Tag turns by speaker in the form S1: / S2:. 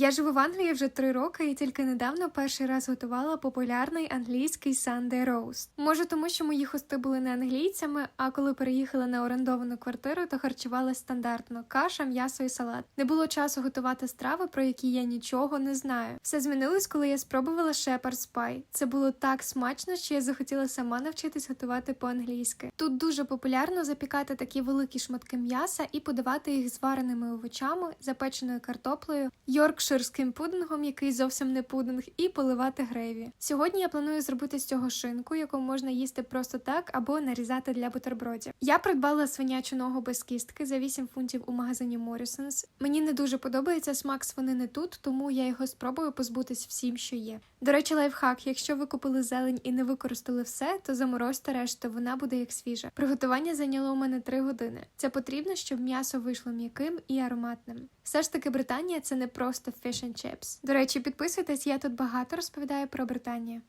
S1: Я живу в Англії вже три роки і тільки недавно перший раз готувала популярний англійський Sunday roast. Може, тому що мої хости були не англійцями, а коли переїхали на орендовану квартиру, то харчувалась стандартно каша, м'ясо і салат. Не було часу готувати страви, про які я нічого не знаю. Все змінилось, коли я спробувала Shepherd's Pie. Це було так смачно, що я захотіла сама навчитись готувати по-англійськи. Тут дуже популярно запікати такі великі шматки м'яса і подавати їх з вареними овочами, запеченою картоплею, йоркширським пудингом, який зовсім не пудинг, і поливати грейві. Сьогодні я планую зробити з цього шинку, яку можна їсти просто так або нарізати для бутербродів. Я придбала свинячу ногу без кістки за 8 фунтів у магазині Morrisons. Мені не дуже подобається смак свинини тут, тому я його спробую позбутись всім, що є. До речі, лайфхак: якщо ви купили зелень і не використали все, то заморозьте решту, вона буде як свіжа. Приготування зайняло у мене 3 години. Це потрібно, щоб м'ясо вийшло м'яким і ароматним. Все ж таки, Британія це не просто fish and chips. До речі, підписуйтесь, я тут багато розповідаю про Британію.